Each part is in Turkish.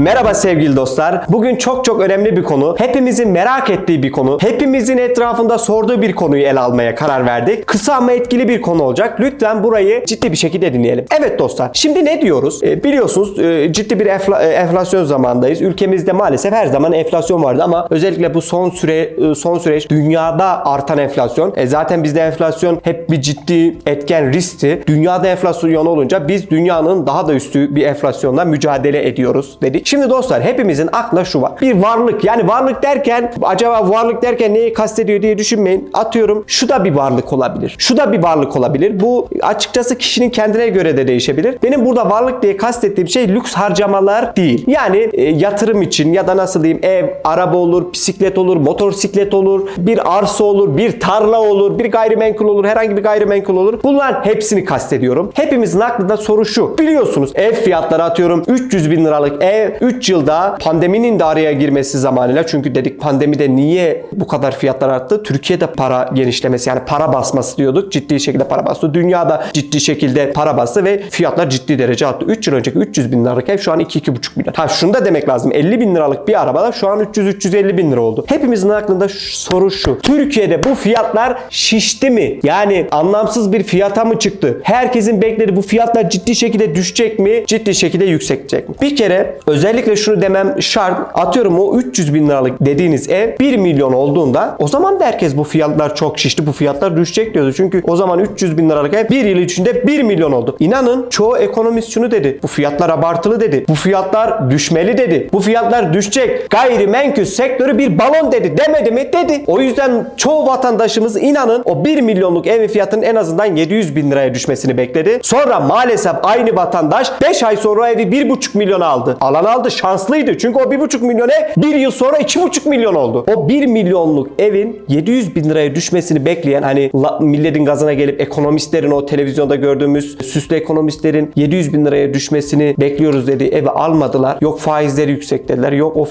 Merhaba sevgili dostlar. Bugün çok çok önemli bir konu. Hepimizin merak ettiği bir konu. Hepimizin etrafında sorduğu bir konuyu ele almaya karar verdik. Kısa ama etkili bir konu olacak. Lütfen burayı ciddi bir şekilde dinleyelim. Evet dostlar. Şimdi ne diyoruz? E, biliyorsunuz e, ciddi bir enfla- e, enflasyon zamandayız. Ülkemizde maalesef her zaman enflasyon vardı ama özellikle bu son süre e, son süreç dünyada artan enflasyon. E, zaten bizde enflasyon hep bir ciddi etken riskti. Dünyada enflasyon olunca biz dünyanın daha da üstü bir enflasyonla mücadele ediyoruz dedik. Şimdi dostlar hepimizin aklına şu var. Bir varlık yani varlık derken acaba varlık derken neyi kastediyor diye düşünmeyin. Atıyorum şu da bir varlık olabilir. Şu da bir varlık olabilir. Bu açıkçası kişinin kendine göre de değişebilir. Benim burada varlık diye kastettiğim şey lüks harcamalar değil. Yani e, yatırım için ya da nasıl diyeyim ev, araba olur, bisiklet olur, motosiklet olur, bir arsa olur, bir tarla olur, bir gayrimenkul olur, herhangi bir gayrimenkul olur. Bunların hepsini kastediyorum. Hepimizin aklında soru şu. Biliyorsunuz ev fiyatları atıyorum 300 bin liralık ev 3 yılda pandeminin de girmesi zamanıyla çünkü dedik pandemide niye bu kadar fiyatlar arttı? Türkiye'de para genişlemesi yani para basması diyorduk. Ciddi şekilde para bastı. Dünyada ciddi şekilde para bastı ve fiyatlar ciddi derece arttı. 3 yıl önceki 300 bin liralık ev şu an 2-2,5 milyon. Ha şunu da demek lazım. 50 bin liralık bir arabada şu an 300-350 bin lira oldu. Hepimizin aklında soru şu. Türkiye'de bu fiyatlar şişti mi? Yani anlamsız bir fiyata mı çıktı? Herkesin beklediği bu fiyatlar ciddi şekilde düşecek mi? Ciddi şekilde yükselecek mi? Bir kere özellikle şunu demem şart. Atıyorum o 300 bin liralık dediğiniz ev 1 milyon olduğunda o zaman da herkes bu fiyatlar çok şişti. Bu fiyatlar düşecek diyordu. Çünkü o zaman 300 bin liralık ev 1 yıl içinde 1 milyon oldu. İnanın çoğu ekonomist şunu dedi. Bu fiyatlar abartılı dedi. Bu fiyatlar düşmeli dedi. Bu fiyatlar düşecek. Gayrimenkul sektörü bir balon dedi. Demedi mi? Dedi. O yüzden çoğu vatandaşımız inanın o 1 milyonluk evin fiyatının en azından 700 bin liraya düşmesini bekledi. Sonra maalesef aynı vatandaş 5 ay sonra evi 1,5 milyon aldı. Alan aldı şanslıydı. Çünkü o 1,5 milyon ev 1 yıl sonra 2,5 milyon oldu. O 1 milyonluk evin 700 bin liraya düşmesini bekleyen hani milletin gazına gelip ekonomistlerin o televizyonda gördüğümüz süslü ekonomistlerin 700 bin liraya düşmesini bekliyoruz dedi. Evi almadılar. Yok faizleri yüksek dediler. Yok o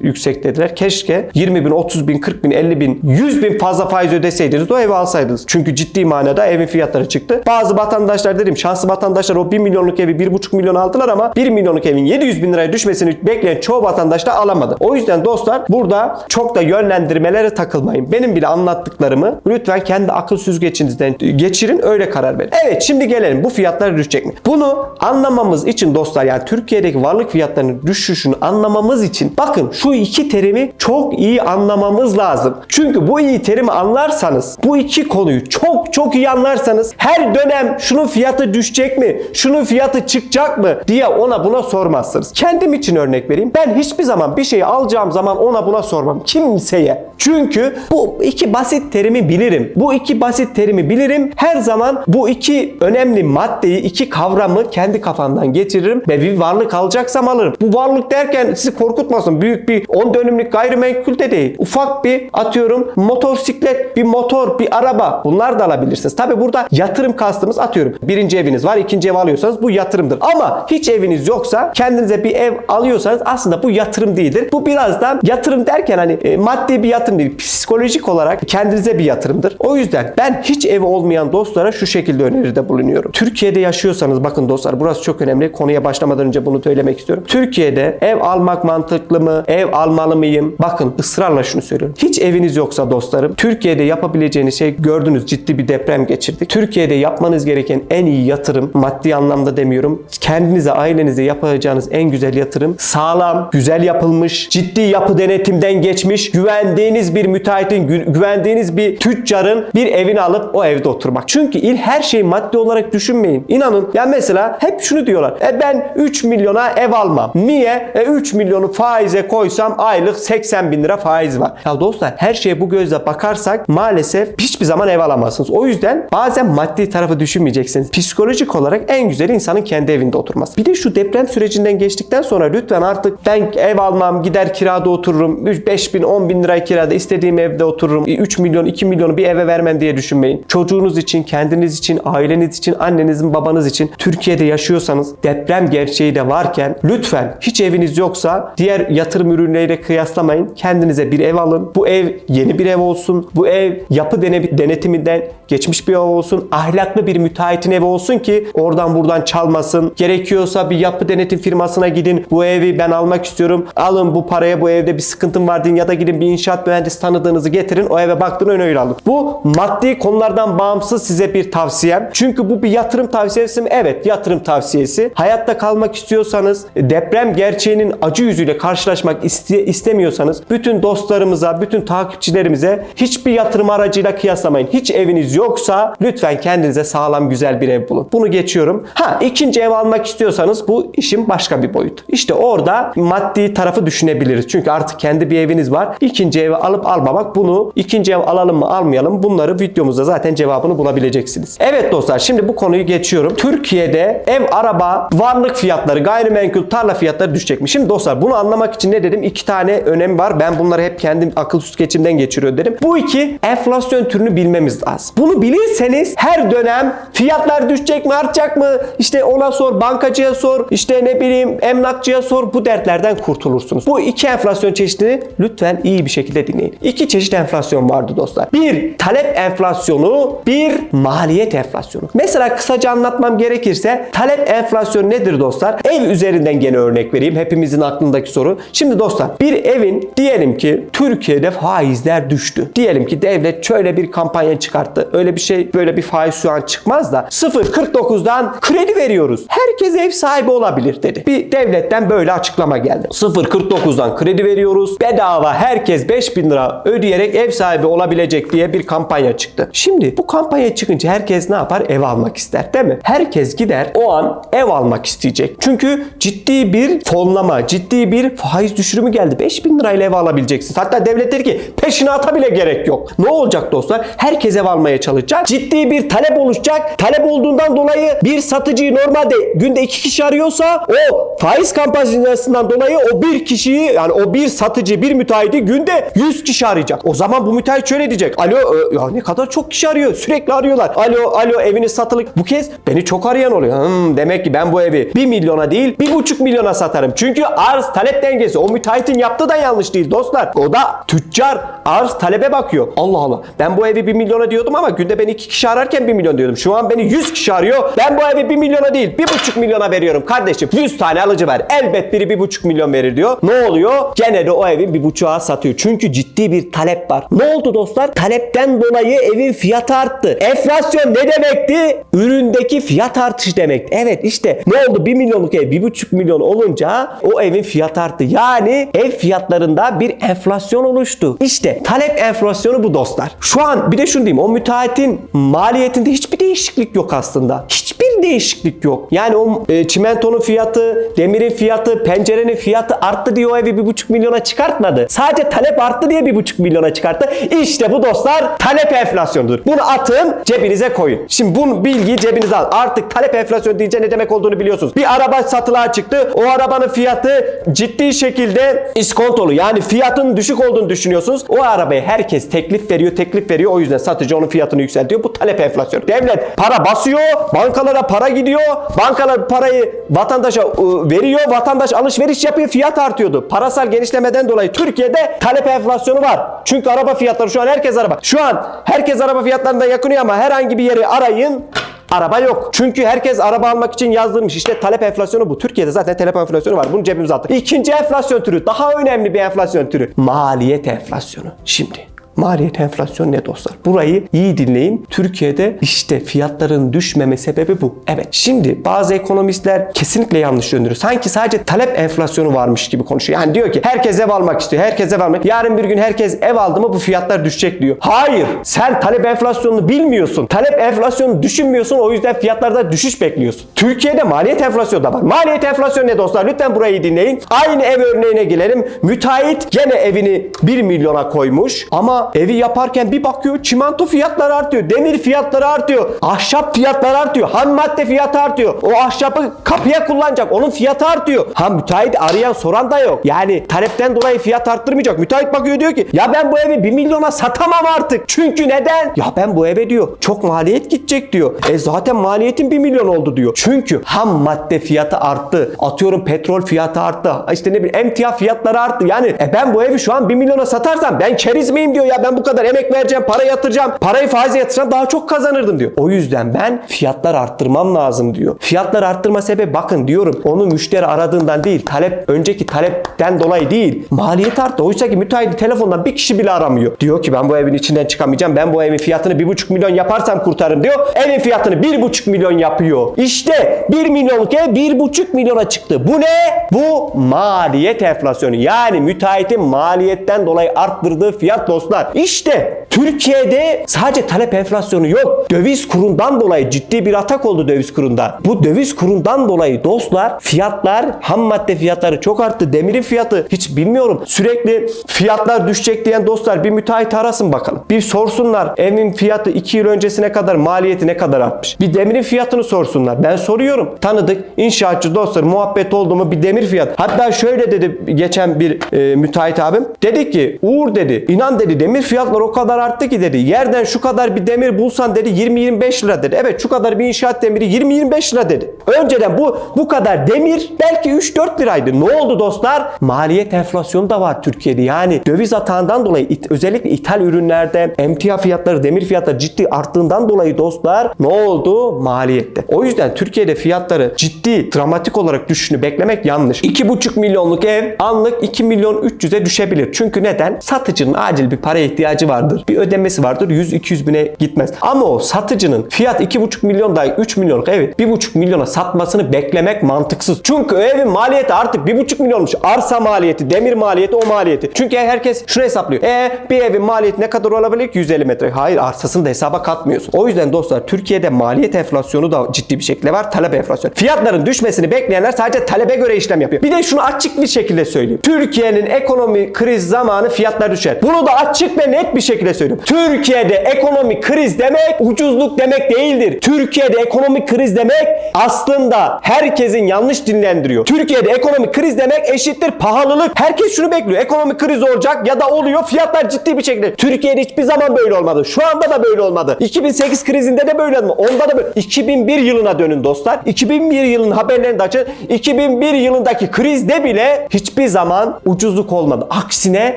yüksek dediler. Keşke 20 bin, 30 bin, 40 bin, 50 bin, 100 bin fazla faiz ödeseydiniz o evi alsaydınız. Çünkü ciddi manada evin fiyatları çıktı. Bazı vatandaşlar dedim şanslı vatandaşlar o 1 milyonluk evi 1,5 milyon aldılar ama 1 milyonluk evin 700 bin liraya düşmesini bekleyen çoğu vatandaş da alamadı. O yüzden dostlar burada çok da yönlendirmelere takılmayın. Benim bile anlattıklarımı lütfen kendi akıl süzgecinizden geçirin öyle karar verin. Evet şimdi gelelim bu fiyatlar düşecek mi? Bunu anlamamız için dostlar yani Türkiye'deki varlık fiyatlarının düşüşünü anlamamız için bakın şu iki terimi çok iyi anlamamız lazım. Çünkü bu iyi terimi anlarsanız bu iki konuyu çok çok iyi anlarsanız her dönem şunun fiyatı düşecek mi? Şunun fiyatı çıkacak mı? diye ona buna sormazsınız. Kendim için örnek vereyim. Ben hiçbir zaman bir şeyi alacağım zaman ona buna sormam. Kimseye. Çünkü bu iki basit terimi bilirim. Bu iki basit terimi bilirim. Her zaman bu iki önemli maddeyi, iki kavramı kendi kafamdan getiririm ve bir varlık alacaksam alırım. Bu varlık derken sizi korkutmasın. Büyük bir 10 dönümlük gayrimenkul de değil. Ufak bir atıyorum motosiklet, bir motor, bir araba. Bunlar da alabilirsiniz. Tabi burada yatırım kastımız atıyorum. Birinci eviniz var, ikinci ev alıyorsanız bu yatırımdır. Ama hiç eviniz yoksa kendinize bir ev alıyorsanız aslında bu yatırım değildir. Bu birazdan yatırım derken hani e, maddi bir yatırım değil. Psikolojik olarak kendinize bir yatırımdır. O yüzden ben hiç evi olmayan dostlara şu şekilde öneride bulunuyorum. Türkiye'de yaşıyorsanız bakın dostlar burası çok önemli. Konuya başlamadan önce bunu söylemek istiyorum. Türkiye'de ev almak mantıklı mı? Ev almalı mıyım? Bakın ısrarla şunu söylüyorum. Hiç eviniz yoksa dostlarım Türkiye'de yapabileceğiniz şey gördünüz ciddi bir deprem geçirdik. Türkiye'de yapmanız gereken en iyi yatırım maddi anlamda demiyorum. Kendinize ailenize yapacağınız en güzel yatırım sağlam, güzel yapılmış, ciddi yapı denetimden geçmiş, güvendiğiniz bir müteahhitin, gü- güvendiğiniz bir tüccarın bir evini alıp o evde oturmak. Çünkü il her şeyi maddi olarak düşünmeyin. İnanın ya mesela hep şunu diyorlar. E ben 3 milyona ev almam. Niye? E 3 milyonu faize koysam aylık 80 bin lira faiz var. Ya dostlar her şeye bu gözle bakarsak maalesef hiçbir zaman ev alamazsınız. O yüzden bazen maddi tarafı düşünmeyeceksiniz. Psikolojik olarak en güzeli insanın kendi evinde oturması. Bir de şu deprem sürecinden geçtikten sonra lütfen artık ben ev almam gider kirada otururum. 5 bin 10 bin lira kirada istediğim evde otururum. 3 milyon 2 milyonu bir eve vermem diye düşünmeyin. Çocuğunuz için, kendiniz için, aileniz için, annenizin babanız için Türkiye'de yaşıyorsanız deprem gerçeği de varken lütfen hiç eviniz yoksa diğer yatırım ürünleriyle kıyaslamayın. Kendinize bir ev alın. Bu ev yeni bir ev olsun. Bu ev yapı dene- denetiminden geçmiş bir ev olsun. Ahlaklı bir müteahhitin evi olsun ki oradan buradan çalmasın. Gerekiyorsa bir yapı denetim firmasına gidin. Bu evi ben almak istiyorum. Alın bu paraya bu evde bir sıkıntım var deyin ya da gidin bir inşaat mühendisi tanıdığınızı getirin. O eve baktın öyle alın. Bu maddi konulardan bağımsız size bir tavsiyem. Çünkü bu bir yatırım tavsiyesi mi? Evet yatırım tavsiyesi. Hayatta kalmak istiyorsanız deprem gerçeğinin acı yüzüyle karşılaşmak iste- istemiyorsanız bütün dostlarımıza, bütün takipçilerimize hiçbir yatırım aracıyla kıyaslamayın. Hiç eviniz yoksa lütfen kendinize sağlam güzel bir ev bulun. Bunu geçiyorum. Ha ikinci ev almak istiyorsanız bu işin başka bir boyutu. İşte orada maddi tarafı düşünebiliriz. Çünkü artık kendi bir eviniz var. İkinci evi alıp almamak bunu ikinci ev alalım mı almayalım bunları videomuzda zaten cevabını bulabileceksiniz. Evet dostlar şimdi bu konuyu geçiyorum. Türkiye'de ev, araba, varlık fiyatları, gayrimenkul, tarla fiyatları düşecek mi? Şimdi dostlar bunu anlamak için ne dedim? İki tane önem var. Ben bunları hep kendim akıl süzgecimden geçiriyor dedim. Bu iki enflasyon türünü bilmemiz lazım. Bunu bilirseniz her dönem fiyatlar düşecek mi, artacak mı? İşte ona sor, bankacıya sor, işte ne bileyim emlakçıya sor. Bu dertlerden kurtulursunuz. Bu iki enflasyon çeşidini lütfen iyi bir şekilde dinleyin. İki çeşit enflasyon vardı dostlar. Bir talep enflasyonu, bir maliyet enflasyonu. Mesela kısaca anlatmam gerekirse talep enflasyonu nedir dostlar? Ev üzerinden gene örnek vereyim. Hepimizin aklındaki soru. Şimdi dostlar bir evin diyelim ki Türkiye'de faizler düştü. Diyelim ki devlet şöyle bir kampanya çıkarttı. Öyle bir şey böyle bir faiz şu an çıkmaz da 0.49'dan kredi veriyoruz. Herkes ev sahibi olabilir dedi. Bir devletten böyle açıklama geldi. 0.49'dan kredi veriyoruz. Bedava herkes 5000 lira ödeyerek ev sahibi olabilecek diye bir kampanya çıktı. Şimdi bu kampanya çıkınca herkes ne yapar? Ev almak ister değil mi? Herkes gider o an ev almak isteyecek. Çünkü ciddi bir fonlama, ciddi bir faiz düşürümü geldi. 5000 lirayla ev alabileceksin. Hatta devlet der ki peşinata bile gerek yok. Ne olacak dostlar? Herkes ev almaya çalışacak. Ciddi bir talep oluşacak. Talep olduğundan dolayı bir satıcıyı normalde günde iki kişi arıyorsa o faiz kampanyasından dolayı o bir kişiyi yani o bir satıcı bir müteahhidi günde 100 kişi arayacak. O zaman bu müteahhit şöyle diyecek. Alo e, ya ne kadar çok kişi arıyor. Sürekli arıyorlar. Alo alo eviniz satılık. Bu kez beni çok arayan oluyor. Hmm, demek ki ben bu evi 1 milyona değil 1,5 milyona satarım. Çünkü arz talep dengesi. O müteahhitin yaptığı da yanlış değil dostlar. O da tüccar arz talebe bakıyor. Allah Allah. Ben bu evi 1 milyona diyordum ama günde beni 2 kişi ararken 1 milyon diyordum. Şu an beni 100 kişi arıyor. Ben bu evi 1 milyona değil 1,5 milyona veriyorum kardeşim. 100 tane alıcı ver. Elbet biri 1,5 milyon verir diyor. Ne oluyor? Gene de o evi 1,5'a satıyor. Çünkü ciddi bir talep var. Ne oldu dostlar? Talepten dolayı evin fiyatı arttı. Enflasyon ne demekti? Üründeki fiyat artışı demek. Evet işte ne oldu? 1 milyonluk ev 1,5 milyon olunca o evin fiyatı arttı. Yani ev fiyatlarında bir enflasyon oluştu. İşte talep enflasyonu bu dostlar. Şu an bir de şunu diyeyim. O müteahhitin maliyetinde hiçbir değişiklik yok aslında. Hiçbir değişiklik yok. Yani o e, çimentonun fiyatı, demirin fiyatı, pencerenin fiyatı arttı diye o evi 1,5 milyona çıkartmadı. Sadece talep arttı diye 1,5 milyona çıkarttı. İşte bu dostlar talep enflasyonudur. Bunu atın cebinize koyun. Şimdi bu bilgiyi cebinize al. Artık talep enflasyonu deyince ne demek olduğunu biliyorsunuz. Bir araba satılığa çıktı. O arabanın fiyatı ciddi şekilde iskontolu. Yani fiyatın düşük olduğunu düşünüyorsunuz. O arabaya herkes teklif veriyor, teklif veriyor. O yüzden satıcı onun fiyatını yükseltiyor. Bu talep enflasyonu. Devlet para basıyor, bankalara para gidiyor. Bankalar parayı vatandaşa ıı, veriyor. Vatandaş alışveriş yapıyor, fiyat artıyordu. Parasal genişlemeden dolayı Türkiye'de talep enflasyonu var. Çünkü araba fiyatları şu an herkes araba. Şu an herkes araba fiyatlarında yakınıyor ama herhangi bir yeri arayın Araba yok. Çünkü herkes araba almak için yazdırmış. İşte talep enflasyonu bu. Türkiye'de zaten talep enflasyonu var. Bunu cebimize attık. İkinci enflasyon türü. Daha önemli bir enflasyon türü. Maliyet enflasyonu. Şimdi Maliyet enflasyon ne dostlar? Burayı iyi dinleyin. Türkiye'de işte fiyatların düşmeme sebebi bu. Evet. Şimdi bazı ekonomistler kesinlikle yanlış yöndürüyor. Sanki sadece talep enflasyonu varmış gibi konuşuyor. Yani diyor ki herkes ev almak istiyor. Herkes ev almak. Yarın bir gün herkes ev aldı mı bu fiyatlar düşecek diyor. Hayır. Sen talep enflasyonunu bilmiyorsun. Talep enflasyonunu düşünmüyorsun. O yüzden fiyatlarda düşüş bekliyorsun. Türkiye'de maliyet enflasyonu da var. Maliyet enflasyonu ne dostlar? Lütfen burayı dinleyin. Aynı ev örneğine gelelim. Müteahhit gene evini 1 milyona koymuş ama evi yaparken bir bakıyor çimento fiyatları artıyor. Demir fiyatları artıyor. Ahşap fiyatları artıyor. Ham madde fiyatı artıyor. O ahşabı kapıya kullanacak. Onun fiyatı artıyor. Ha müteahhit arayan soran da yok. Yani talepten dolayı fiyat arttırmayacak. Müteahhit bakıyor diyor ki ya ben bu evi 1 milyona satamam artık. Çünkü neden? Ya ben bu eve diyor çok maliyet gidecek diyor. E zaten maliyetin 1 milyon oldu diyor. Çünkü ham madde fiyatı arttı. Atıyorum petrol fiyatı arttı. İşte ne bileyim emtia fiyatları arttı. Yani e ben bu evi şu an 1 milyona satarsam ben keriz miyim diyor ya. Ben bu kadar emek vereceğim, para yatıracağım, parayı faize yatıracağım daha çok kazanırdım diyor. O yüzden ben fiyatlar arttırmam lazım diyor. Fiyatlar arttırma sebebi bakın diyorum onu müşteri aradığından değil, talep önceki talepten dolayı değil. Maliyet arttı. Oysa ki müteahhidi telefondan bir kişi bile aramıyor. Diyor ki ben bu evin içinden çıkamayacağım. Ben bu evin fiyatını 1,5 milyon yaparsam kurtarırım diyor. Evin fiyatını 1,5 milyon yapıyor. İşte 1 milyonluk ev 1,5 milyona çıktı. Bu ne? Bu maliyet enflasyonu. Yani müteahhitin maliyetten dolayı arttırdığı fiyat dostlar. İşte Türkiye'de sadece talep enflasyonu yok. Döviz kurundan dolayı ciddi bir atak oldu döviz kurunda. Bu döviz kurundan dolayı dostlar fiyatlar ham madde fiyatları çok arttı. Demirin fiyatı hiç bilmiyorum. Sürekli fiyatlar düşecek diyen dostlar bir müteahhit arasın bakalım. Bir sorsunlar evin fiyatı 2 yıl öncesine kadar maliyeti ne kadar artmış. Bir demirin fiyatını sorsunlar. Ben soruyorum. Tanıdık inşaatçı dostlar muhabbet oldu mu bir demir fiyat. Hatta şöyle dedi geçen bir e, müteahhit abim. Dedi ki Uğur dedi inan dedi demir fiyatları o kadar arttı ki dedi. Yerden şu kadar bir demir bulsan dedi 20-25 lira dedi. Evet şu kadar bir inşaat demiri 20-25 lira dedi. Önceden bu bu kadar demir belki 3-4 liraydı. Ne oldu dostlar? Maliyet enflasyonu da var Türkiye'de. Yani döviz atağından dolayı it- özellikle ithal ürünlerde emtia fiyatları, demir fiyatları ciddi arttığından dolayı dostlar ne oldu? Maliyette. O yüzden Türkiye'de fiyatları ciddi dramatik olarak düşüşünü beklemek yanlış. 2,5 milyonluk ev anlık 2 milyon 300'e düşebilir. Çünkü neden? Satıcının acil bir paraya ihtiyacı vardır. Bir ödemesi vardır. 100-200 bine gitmez. Ama o satıcının fiyat 2,5 milyon dahi 3 milyonluk evi 1,5 milyona satmasını beklemek mantıksız. Çünkü o evin maliyeti artık 1,5 milyonmuş. Arsa maliyeti, demir maliyeti, o maliyeti. Çünkü herkes şunu hesaplıyor. E bir evin maliyeti ne kadar olabilir ki 150 metre? Hayır arsasını da hesaba katmıyorsun. O yüzden dostlar Türkiye'de maliyet enflasyonu da ciddi bir şekilde var. Talep enflasyonu. Fiyatların düşmesini bekleyenler sadece talebe göre işlem yapıyor. Bir de şunu açık bir şekilde söyleyeyim. Türkiye'nin ekonomi kriz zamanı fiyatlar düşer. Bunu da açık ve net bir şekilde söylüyorum. Türkiye'de ekonomik kriz demek ucuzluk demek değildir. Türkiye'de ekonomik kriz demek aslında herkesin yanlış dinlendiriyor. Türkiye'de ekonomik kriz demek eşittir pahalılık. Herkes şunu bekliyor. Ekonomik kriz olacak ya da oluyor. Fiyatlar ciddi bir şekilde. Türkiye'de hiçbir zaman böyle olmadı. Şu anda da böyle olmadı. 2008 krizinde de böyle olmadı. Onda da böyle. 2001 yılına dönün dostlar. 2001 yılının haberlerini de açın. 2001 yılındaki krizde bile hiçbir zaman ucuzluk olmadı. Aksine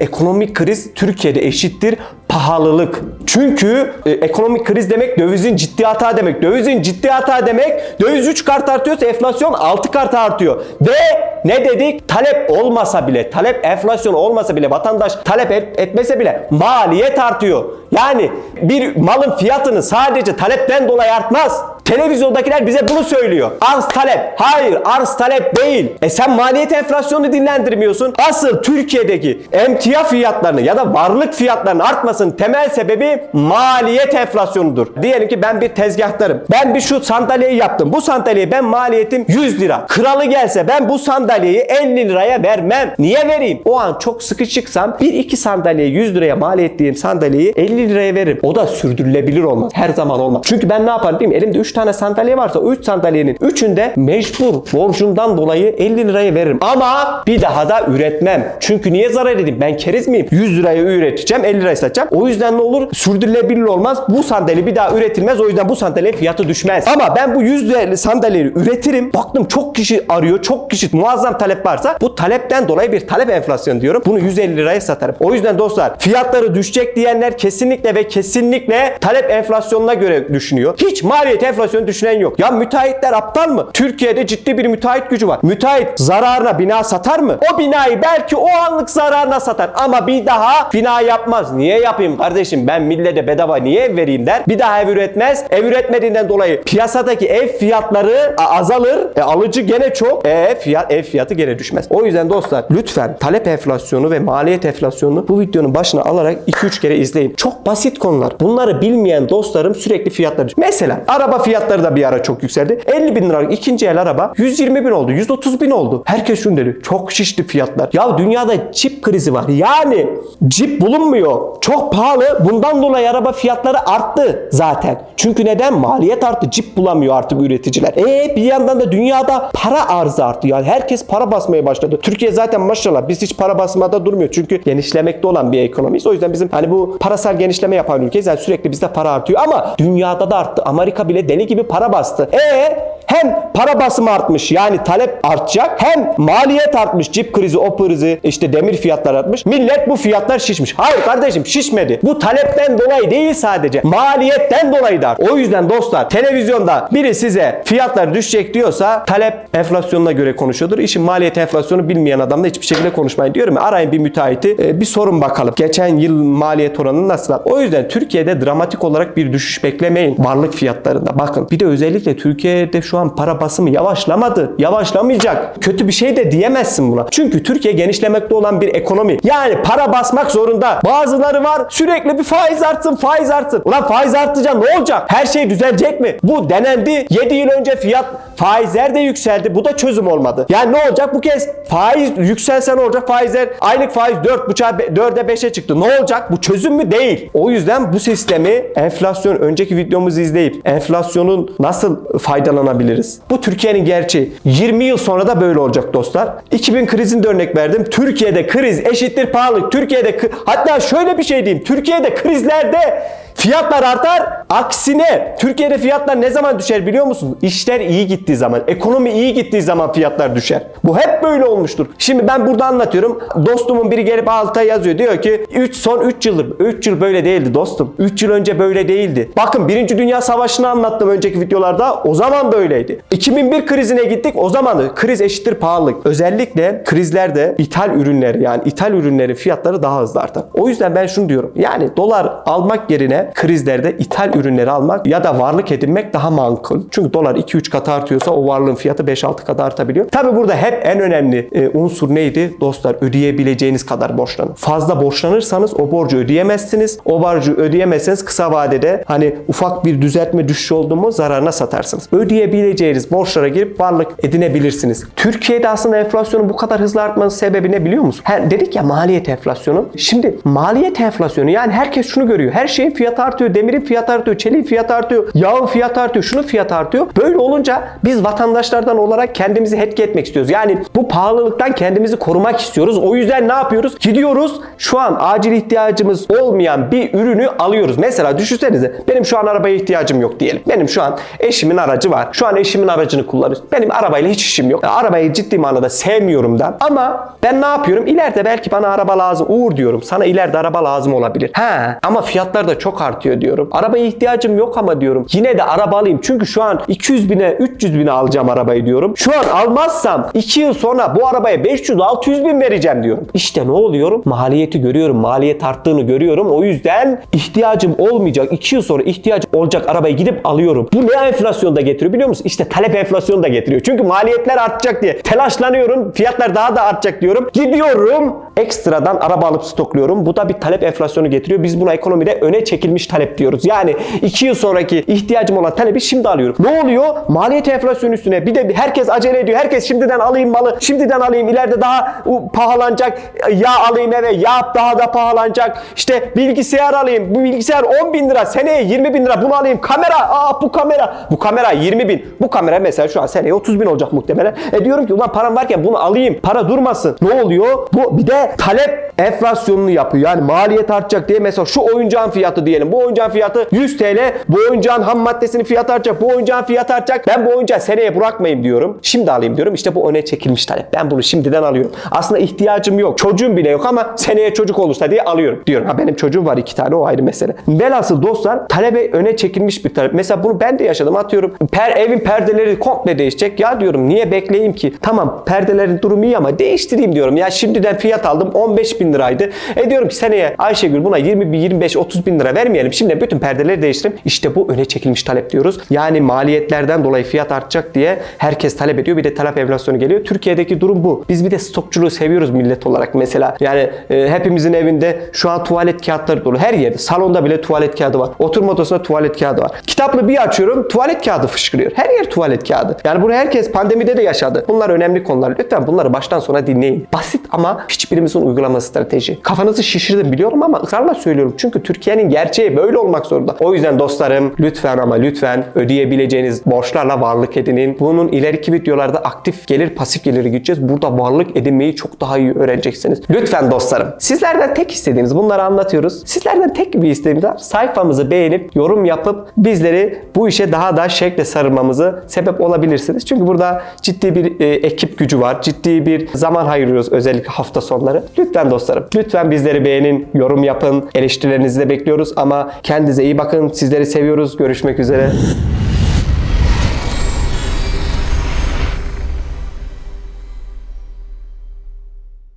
ekonomik kriz Türkiye'de eşittir pahalılık. Çünkü e, ekonomik kriz demek dövizin ciddi hata demek. Dövizin ciddi hata demek döviz 3 kart artıyorsa enflasyon 6 kart artıyor. Ve ne dedik? Talep olmasa bile, talep enflasyon olmasa bile vatandaş talep et- etmese bile maliyet artıyor. Yani bir malın fiyatını sadece talepten dolayı artmaz. Televizyondakiler bize bunu söylüyor. Arz talep. Hayır arz talep değil. E sen maliyet enflasyonu dinlendirmiyorsun. Asıl Türkiye'deki emtia fiyatlarını ya da varlık fiyatlarının artmasının temel sebebi maliyet enflasyonudur. Diyelim ki ben bir tezgahtarım. Ben bir şu sandalyeyi yaptım. Bu sandalyeyi ben maliyetim 100 lira. Kralı gelse ben bu sandalyeyi 50 liraya vermem. Niye vereyim? O an çok sıkışıksam bir iki sandalyeyi 100 liraya mal ettiğim sandalyeyi 50 liraya veririm. O da sürdürülebilir olmaz. Her zaman olmaz. Çünkü ben ne yaparım değil mi? Elimde 3 tane sandalye varsa o 3 sandalyenin 3'ünde mecbur borcumdan dolayı 50 liraya veririm. Ama bir daha da üretmem. Çünkü niye zarar edeyim? Ben keriz miyim? 100 liraya üreteceğim 50 liraya satacağım. O yüzden ne olur? Sürdürülebilir olmaz. Bu sandalye bir daha üretilmez. O yüzden bu sandalye fiyatı düşmez. Ama ben bu 100 liralık sandalyeyi üretirim. Baktım çok kişi arıyor. Çok kişi muazzam talep varsa bu talepten dolayı bir talep enflasyonu diyorum. Bunu 150 liraya satarım. O yüzden dostlar fiyatları düşecek diyenler kesinlikle ve kesinlikle talep enflasyonuna göre düşünüyor. Hiç maliyet enflasyonu düşünen yok. Ya müteahhitler aptal mı? Türkiye'de ciddi bir müteahhit gücü var. Müteahhit zararına bina satar mı? O binayı belki o anlık zararına satar ama bir daha bina yapmaz. Niye yapayım kardeşim? Ben millete bedava niye ev vereyim der. Bir daha ev üretmez. Ev üretmediğinden dolayı piyasadaki ev fiyatları azalır. E, alıcı gene çok. E, fiyat, ev fiyatı gene düşmez. O yüzden dostlar lütfen talep enflasyonu ve maliyet enflasyonunu bu videonun başına alarak 2-3 kere izleyin. Çok basit konular. Bunları bilmeyen dostlarım sürekli fiyatları. Mesela araba fiyatları da bir ara çok yükseldi. 50 bin liralık ikinci el araba 120 bin oldu. 130 bin oldu. Herkes şunu dedi. Çok şişti fiyatlar. Ya dünyada çip krizi var. Yani cip bulunmuyor. Çok pahalı. Bundan dolayı araba fiyatları arttı zaten. Çünkü neden? Maliyet arttı. Cip bulamıyor artık üreticiler. E bir yandan da dünyada para arzı arttı. Yani herkes para basmaya başladı. Türkiye zaten maşallah biz hiç para basmada durmuyor. Çünkü genişlemekte olan bir ekonomiyiz. O yüzden bizim hani bu parasal genişleme yapan ülkeyiz. Yani sürekli bizde para artıyor ama dünyada da arttı. Amerika bile deli gibi para bastı. E hem para basımı artmış yani talep artacak hem maliyet artmış cip krizi o krizi işte demir fiyatları artmış millet bu fiyatlar şişmiş. Hayır kardeşim şişmedi. Bu talepten dolayı değil sadece maliyetten dolayı da. O yüzden dostlar televizyonda biri size fiyatlar düşecek diyorsa talep enflasyonuna göre konuşuyordur. İşin maliyet enflasyonu bilmeyen adam da hiçbir şekilde konuşmayın diyorum arayın bir müteahhiti e, bir sorun bakalım. Geçen yıl maliyet oranı nasıl? O yüzden Türkiye'de dramatik olarak bir düşüş beklemeyin varlık fiyatlarında. Bakın bir de özellikle Türkiye'de şu an para basımı yavaşlamadı. Yavaşlamayacak. Kötü bir şey de diyemezsin buna. Çünkü Türkiye genişlemekte olan bir ekonomi. Yani para basmak zorunda. Bazıları var sürekli bir faiz artsın faiz artsın. Ulan faiz artacak ne olacak? Her şey düzelecek mi? Bu denendi. 7 yıl önce fiyat faizler de yükseldi. Bu da çözüm olmadı. Yani ne olacak bu kez? Faiz yükselse ne olacak? Faizler aylık faiz 4,5'a 4'e 5'e çıktı. Ne olacak? Bu çözüm mü? Değil. O yüzden bu sistemi enflasyon önceki videomuzu izleyip enflasyonun nasıl faydalanabiliriz? Bu Türkiye'nin gerçeği. 20 yıl sonra da böyle olacak dostlar. 2000 krizinde örnek verdim. Türkiye'de kriz eşittir pahalılık. Türkiye'de hatta şöyle bir şey diyeyim. Türkiye'de krizlerde Fiyatlar artar. Aksine Türkiye'de fiyatlar ne zaman düşer biliyor musun? İşler iyi gittiği zaman, ekonomi iyi gittiği zaman fiyatlar düşer. Bu hep böyle olmuştur. Şimdi ben burada anlatıyorum. Dostumun biri gelip alta yazıyor. Diyor ki 3 son 3 yıldır. 3 yıl böyle değildi dostum. 3 yıl önce böyle değildi. Bakın 1. Dünya Savaşı'nı anlattım önceki videolarda. O zaman böyleydi. 2001 krizine gittik. O zamanı kriz eşittir pahalılık. Özellikle krizlerde ithal ürünler yani ithal ürünlerin fiyatları daha hızlı artar. O yüzden ben şunu diyorum. Yani dolar almak yerine krizlerde ithal ürünleri almak ya da varlık edinmek daha makul. Çünkü dolar 2-3 kat artıyorsa o varlığın fiyatı 5-6 kat artabiliyor. Tabi burada hep en önemli e, unsur neydi? Dostlar ödeyebileceğiniz kadar borçlanın. Fazla borçlanırsanız o borcu ödeyemezsiniz. O borcu ödeyemezseniz kısa vadede hani ufak bir düzeltme düşüş oldu mu zararına satarsınız. Ödeyebileceğiniz borçlara girip varlık edinebilirsiniz. Türkiye'de aslında enflasyonun bu kadar hızlı artmanın sebebi ne biliyor musun? He, dedik ya maliyet enflasyonu. Şimdi maliyet enflasyonu yani herkes şunu görüyor. Her şeyin fiyatı artıyor, demirin fiyatı artıyor, çeliğin fiyatı artıyor, yağın fiyatı artıyor, şunun fiyatı artıyor. Böyle olunca biz vatandaşlardan olarak kendimizi etki etmek istiyoruz. Yani bu pahalılıktan kendimizi korumak istiyoruz. O yüzden ne yapıyoruz? Gidiyoruz şu an acil ihtiyacımız olmayan bir ürünü alıyoruz. Mesela düşünsenize benim şu an arabaya ihtiyacım yok diyelim. Benim şu an eşimin aracı var. Şu an eşimin aracını kullanıyoruz. Benim arabayla hiç işim yok. Arabayı ciddi manada sevmiyorum da. Ama ben ne yapıyorum? İleride belki bana araba lazım. Uğur diyorum. Sana ileride araba lazım olabilir. He ama fiyatlar da çok artıyor diyorum. Arabaya ihtiyacım yok ama diyorum. Yine de araba alayım. Çünkü şu an 200 bine 300 bine alacağım arabayı diyorum. Şu an almazsam 2 yıl sonra bu arabaya 500-600 bin vereceğim diyorum. İşte ne oluyorum? Maliyeti görüyorum. Maliyet arttığını görüyorum. O yüzden ihtiyacım olmayacak. 2 yıl sonra ihtiyacım olacak arabayı gidip alıyorum. Bu ne enflasyonu da getiriyor biliyor musun? İşte talep enflasyonu da getiriyor. Çünkü maliyetler artacak diye telaşlanıyorum. Fiyatlar daha da artacak diyorum. Gidiyorum ekstradan araba alıp stokluyorum. Bu da bir talep enflasyonu getiriyor. Biz buna ekonomide öne çekilmiş talep diyoruz. Yani 2 yıl sonraki ihtiyacım olan talebi şimdi alıyorum. Ne oluyor? Maliyet enflasyonu üstüne bir de herkes acele ediyor. Herkes şimdiden alayım malı. Şimdiden alayım. ileride daha pahalanacak. Yağ alayım eve. Yağ daha da pahalanacak. İşte bilgisayar alayım. Bu bilgisayar 10 bin lira. Seneye 20 bin lira. Bunu alayım. Kamera. Aa bu kamera. Bu kamera 20 bin. Bu kamera mesela şu an seneye 30 bin olacak muhtemelen. E diyorum ki ulan param varken bunu alayım. Para durmasın. Ne oluyor? Bu bir de talep enflasyonunu yapıyor. Yani maliyet artacak diye mesela şu oyuncağın fiyatı diyelim. Bu oyuncağın fiyatı 100 TL. Bu oyuncağın ham maddesinin fiyatı artacak. Bu oyuncağın fiyatı artacak. Ben bu oyuncağı seneye bırakmayayım diyorum. Şimdi alayım diyorum. İşte bu öne çekilmiş talep. Ben bunu şimdiden alıyorum. Aslında ihtiyacım yok. Çocuğum bile yok ama seneye çocuk olursa diye alıyorum diyorum. Ha benim çocuğum var iki tane o ayrı mesele. Velhasıl dostlar talebe öne çekilmiş bir talep. Mesela bunu ben de yaşadım. Atıyorum per, evin perdeleri komple değişecek. Ya diyorum niye bekleyeyim ki? Tamam perdelerin durumu iyi ama değiştireyim diyorum. Ya şimdiden fiyat aldım 15 bin liraydı. E diyorum ki seneye Ayşegül buna 20 bin 25 30 bin lira vermeyelim. Şimdi bütün perdeleri değiştirelim. İşte bu öne çekilmiş talep diyoruz. Yani maliyetlerden dolayı fiyat artacak diye herkes talep ediyor. Bir de talep enflasyonu geliyor. Türkiye'deki durum bu. Biz bir de stokçuluğu seviyoruz millet olarak mesela. Yani e, hepimizin evinde şu an tuvalet kağıtları dolu. Her yerde. Salonda bile tuvalet kağıdı var. Oturma odasında tuvalet kağıdı var. Kitaplı bir açıyorum tuvalet kağıdı fışkırıyor. Her yer tuvalet kağıdı. Yani bunu herkes pandemide de yaşadı. Bunlar önemli konular. Lütfen bunları baştan sona dinleyin. Basit ama hiçbirimizin uygulama strateji. Kafanızı şişirdim biliyorum ama ısrarla söylüyorum. Çünkü Türkiye'nin gerçeği böyle olmak zorunda. O yüzden dostlarım lütfen ama lütfen ödeyebileceğiniz borçlarla varlık edinin. Bunun ileriki videolarda aktif gelir pasif geliri gideceğiz. Burada varlık edinmeyi çok daha iyi öğreneceksiniz. Lütfen dostlarım. Sizlerden tek istediğimiz bunları anlatıyoruz. Sizlerden tek bir isteğimiz var. Sayfamızı beğenip yorum yapıp bizleri bu işe daha da şevkle sarılmamızı sebep olabilirsiniz. Çünkü burada ciddi bir e, ekip gücü var. Ciddi bir zaman ayırıyoruz özellikle hafta sonları. Lütfen dostlarım. Lütfen bizleri beğenin, yorum yapın. Eleştirilerinizi de bekliyoruz ama kendinize iyi bakın. Sizleri seviyoruz. Görüşmek üzere.